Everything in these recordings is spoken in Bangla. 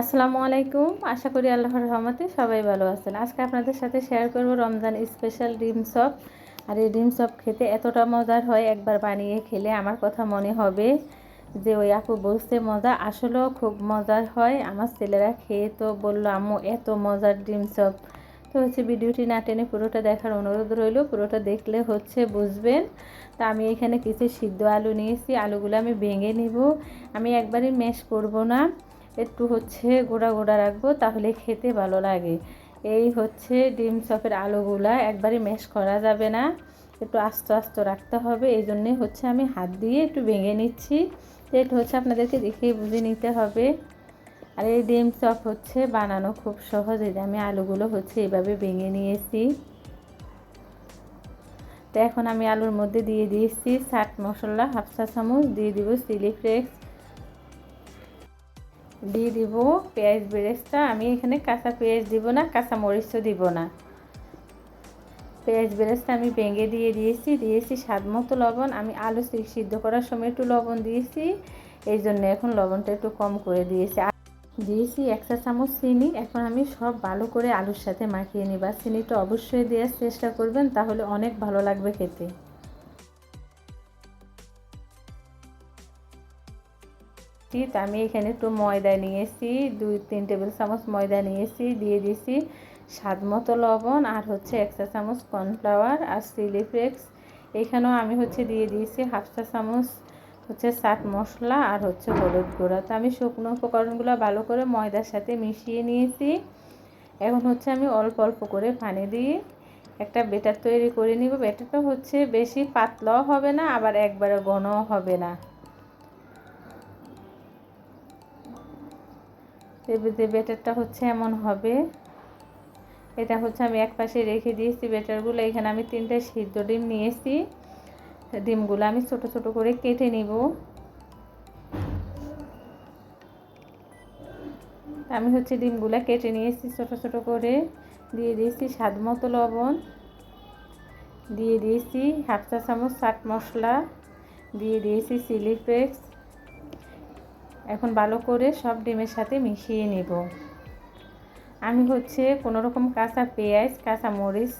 আসসালামু আলাইকুম। আশা করি আল্লাহর রহমতে সবাই ভালো আছেন। আজকে আপনাদের সাথে শেয়ার করব রমজান স্পেশাল ডিম চপ। আর এই ডিম চপ খেতে এতটা মজার হয়, একবার বানিয়ে খেলে আমার কথা মনে হবে যে ওই আপু বলছে, মজা। আসলেও খুব মজার হয়। আমার ছেলেরা খেয়ে তো বলল, আম্মু, এত মজার ডিম চপ। তো হচ্ছে ভিডিওটি না টেনে পুরোটা দেখার অনুরোধ রইল। পুরোটা দেখলে হচ্ছে বুঝবেন। তা আমি এখানে কিছু সিদ্ধ আলু নিয়েছি। আলুগুলো আমি ভেঙে নিব। আমি একবারই ম্যাশ করব না। একটু হচ্ছে গোড়া গোড়া রাখব, তাহলে খেতে ভালো লাগে। এই হচ্ছে ডিম চপের আলুগুলা, একবারে ম্যাশ করা যাবে না। একটু আস্তে আস্তে রাখতে হবে, এই জন্যে হচ্ছে আমি হাত দিয়ে একটু ভেঙে নিচ্ছি। এটা হচ্ছে আপনাদেরকে দেখেই বুঝে নিতে হবে। আর এই ডিম চপ হচ্ছে বানানো খুব সহজ, এই যে আমি আলুগুলো হচ্ছে এভাবে ভেঙে নিয়েছি। তো এখন আমি আলুর মধ্যে দিয়ে দিয়েছি, চাট মশলা, হাফ চা চামচ দিয়ে দিব চিলি ফ্লেক্স। দিয়ে দিব পেঁয়াজ বেরেস্তা। আমি এখানে কাঁচা পেঁয়াজ দিব না, কাঁচা মরিচও দিব না। পেঁয়াজ বেরেস্তা আমি ভেঙে দিয়ে দিয়েছি দিয়েছি স্বাদ মতো লবণ। আমি আলু সিদ্ধ করার সময় একটু লবণ দিয়েছি, এই জন্য এখন লবণটা একটু কম করে দিয়েছি। দিয়েছি একটা চামচ চিনি। এখন আমি সব ভালো করে আলুর সাথে মাখিয়ে নিই বা চিনিটা অবশ্যই দেওয়ার চেষ্টা করবেন, তাহলে অনেক ভালো লাগবে খেতে। তো আমি এখানে একটু ময়দা নিয়েছি, দুই, তিন টেবিল চামচ ময়দা নিয়েছি, দিয়ে দিয়েছি স্বাদ মতো লবণ আর হচ্ছে এক চা চামচ কর্নফ্লাওয়ার আর চিলি ফ্লেক্স। এখানেও আমি হচ্ছে দিয়ে দিয়েছি হাফ চা চামচ হচ্ছে চাট মশলা আর হচ্ছে হলুদ গুঁড়া। তো আমি শুকনো উপকরণগুলো ভালো করে ময়দার সাথে মিশিয়ে নিয়েছি। এখন হচ্ছে আমি অল্প অল্প করে পানি দিয়ে একটা বেটার তৈরি করে নিব। বেটারটা হচ্ছে বেশি পাতলাও হবে না, আবার একবারে ঘনও হবে না। যে বেটারটা হচ্ছে এমন হবে। এটা হচ্ছে আমি এক পাশে রেখে দিয়েছি বেটারগুলো এখানে আমি তিনটে সিদ্ধ ডিম নিয়েছি। ডিমগুলো আমি ছোট ছোট করে কেটে নিব। আমি হচ্ছে ডিমগুলো কেটে নিয়েছি ছোট ছোট করে। দিয়ে দিয়েছি স্বাদ মতো লবণ। দিয়ে দিয়েছি হাফ চা চামচ চাট মশলা। দিয়ে দিয়েছি চিলি ফ্লেক্স। এখন ভালো করে সব ডিমের সাথে মিশিয়ে নেব। আমি হচ্ছে কোনো রকম কাঁচা পেঁয়াজ, কাঁচা মরিচ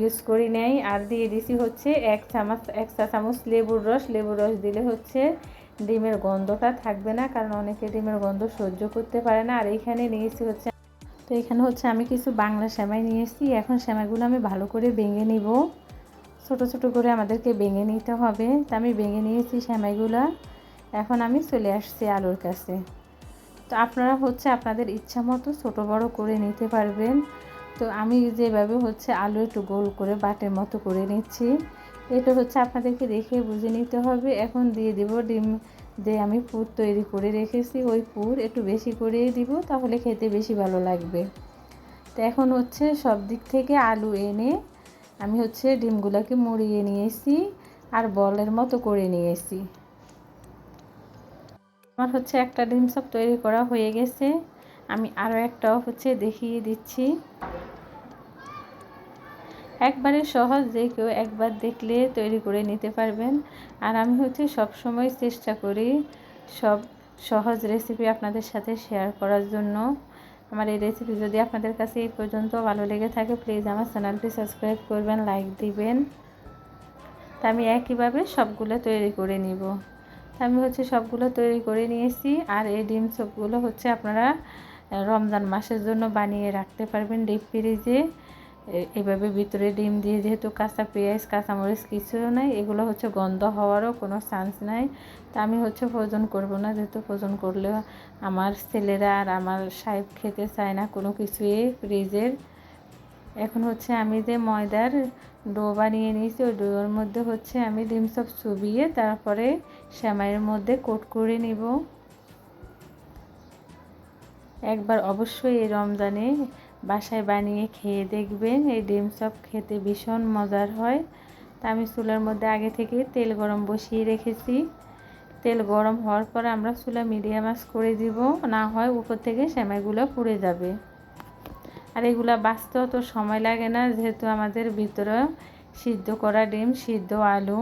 ইউজ করি নেই। আর দিয়ে দিছি হচ্ছে এক চামচ, এক চা চামচ লেবুর রস। লেবুর রস দিলে হচ্ছে ডিমের গন্ধটা থাকবে না, কারণ অনেকে ডিমের গন্ধ সহ্য করতে পারে না। আর এইখানে নিয়েছি হচ্ছে, তো এখানে হচ্ছে আমি কিছু বাংলা সেমাই নিয়েছি। এখন সেমাইগুলো আমি ভালো করে ভেঙে নিব। ছোট ছোট করে আমাদেরকে ভেঙে নিতে হবে। তা আমি ভেঙে নিয়েছি সেমাইগুলা। এখন আমি চলে আসছি আলুর কাছে। তো আপনারা হচ্ছে আপনাদের ইচ্ছা মতো ছোটো বড়ো করে নিতে পারবেন। তো আমি যেভাবে হচ্ছে আলু একটু গোল করে বাটের মতো করে নিচ্ছি। এটা হচ্ছে আপনাদেরকে দেখে বুঝে নিতে হবে। এখন দিয়ে দিব ডিম যে আমি পুর তৈরি করে রেখেছি। ওই পুর একটু বেশি করে দিব, তাহলে খেতে বেশি ভালো লাগবে। তো এখন হচ্ছে সব দিক থেকে আলু এনে আমি হচ্ছে ডিমগুলোকে মুড়িয়ে নিয়েছি আর বলের মতো করে নিয়েছি। আমার হচ্ছে একটা ডিম সব তৈরি করা হয়ে গেছে। আমি আরও একটাও হচ্ছে দেখিয়ে দিচ্ছি। একবারে সহজ যে কেউ একবার দেখলে তৈরি করে নিতে পারবেন। আর আমি হচ্ছে সব সময় চেষ্টা করি সব সহজ রেসিপি আপনাদের সাথে শেয়ার করার জন্য। আমার এই রেসিপি যদি আপনাদের কাছে এই পর্যন্ত ভালো লেগে থাকে প্লিজ আমার চ্যানেলটি সাবস্ক্রাইব করবেন লাইক দিবেন। তা আমি একইভাবে সবগুলো তৈরি করে নিব। আমি হচ্ছে সবগুলো তৈরি করে নিয়েছি। আর এই ডিম সবগুলো হচ্ছে আপনারা রমজান মাসের জন্য বানিয়ে রাখতে পারবেন ডিপ ফ্রিজে। এভাবে ভিতরে ডিম দিয়ে যেহেতু কাঁচা পেঁয়াজ, কাঁচামরিচ কিছু নাই, এগুলো হচ্ছে গন্ধ হওয়ারও কোনো চান্স নাই। তা আমি হচ্ছে ভোজন করব না, যেহেতু ভোজন করলে আমার ছেলেরা আর আমার সাহেব খেতে চায় না কোনো কিছুই ফ্রিজের। এখন হচ্ছে আমি যে ময়দার ডো বানিয়ে নিয়েছি, ওই ডোর মধ্যে হচ্ছে আমি ডিম সব চুবিয়ে তারপরে শ্যামাইয়ের মধ্যে কোট করে নিব। একবার অবশ্যই এই রমজানে বাসায় বানিয়ে খেয়ে দেখবেন, এই ডিম সব খেতে ভীষণ মজার হয়। তা আমি চুলার মধ্যে আগে থেকে তেল গরম বসিয়ে রেখেছি। তেল গরম হওয়ার পরে আমরা চুলা মিডিয়াম আস করে দিব, না হয় উপর থেকে শ্যামাইগুলো পুড়ে যাবে। আর এগুলা বাঁচতেও তো সময় লাগে না, যেহেতু আমাদের ভিতরে সিদ্ধ করা ডিম, সিদ্ধ আলু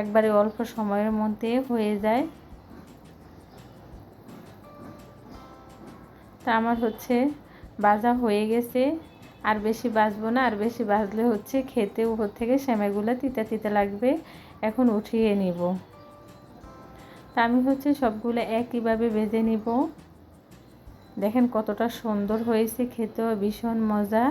একবারে অল্প সময়ের মধ্যে হয়ে যায়। তা আমার হচ্ছে বাজা হয়ে গেছে, আর বেশি বাজবো না, আর বেশি বাজলে হচ্ছে খেতে উপর থেকে সেমাইগুলো তিতা তিতা লাগবে, এখন উঠিয়ে নিব। তা আমি হচ্ছে সবগুলো একইভাবে ভেজে নিব। দেখেন কতটা সুন্দর হয়েছে, খেতেও ভীষণ মজা।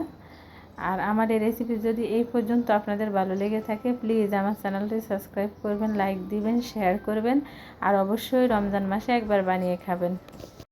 আর আমার এই রেসিপি যদি এই পর্যন্ত আপনাদের ভালো লেগে থাকে প্লিজ আমার চ্যানেলটি সাবস্ক্রাইব করবেন লাইক দিবেন শেয়ার করবেন। আর অবশ্যই রমজান মাসে একবার বানিয়ে খাবেন।